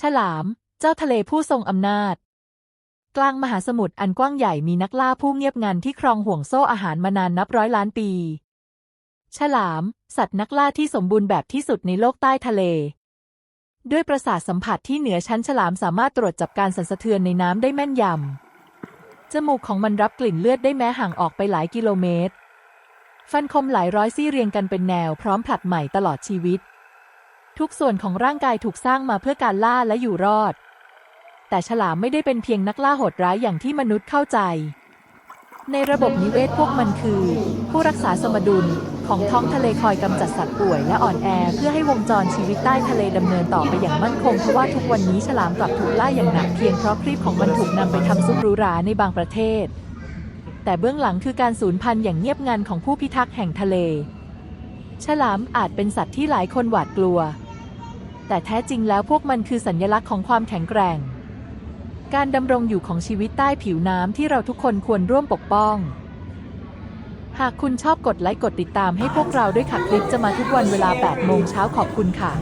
ฉลาม เจ้าทะเลผู้ทรงอำนาจ กลางมหาสมุทรอันกว้างใหญ่มีนักล่าผู้เงียบงันที่ครองห่วงโซ่อาหารมานานนับร้อยล้านปี ฉลาม สัตว์นักล่าที่สมบูรณ์แบบที่สุดในโลกใต้ทะเล ด้วยประสาทสัมผัสที่เหนือชั้นฉลามสามารถตรวจจับการสั่นสะเทือนในน้ำได้แม่นยำ จมูกของมันรับกลิ่นเลือดได้แม้ห่างออกไปหลายกิโลเมตร ฟันคมหลายร้อยซี่เรียงกันเป็นแนวพร้อมผลัดใหม่ตลอดชีวิต ทุกส่วนของร่างกายถูกสร้างมาเพื่อการล่าและอยู่รอด แต่ฉลามไม่ได้เป็นเพียงนักล่าโหดร้ายอย่างที่มนุษย์เข้าใจ ในระบบนิเวศพวกมันคือ ผู้รักษาสมดุลของท้องทะเลคอยกำจัดสัตว์ป่วยและอ่อนแอ เพื่อให้วงจรชีวิตใต้ทะเลดำเนินต่อไปอย่างมั่นคงทว่าทุกวันนี้ฉลามกลับถูกล่าอย่างหนักเพียงเพราะครีบของมันถูกนำไปทำซุปรูราในบางประเทศ แต่เบื้องหลังคือการสูญพันธุ์อย่างเงียบงันของผู้พิทักษ์แห่งทะเล ฉลามอาจเป็นสัตว์ที่หลายคนหวาดกลัว แต่แท้จริงแล้วพวกมันคือสัญลักษณ์ของความแข็งแกร่ง การดำรงอยู่ของชีวิตใต้ผิวน้ำที่เราทุกคนควรร่วมปกป้อง หากคุณชอบกดไลค์กดติดตามให้พวกเราด้วยค่ะคลิปจะมาทุกวันเวลา 8 โมงเช้าขอบคุณค่ะ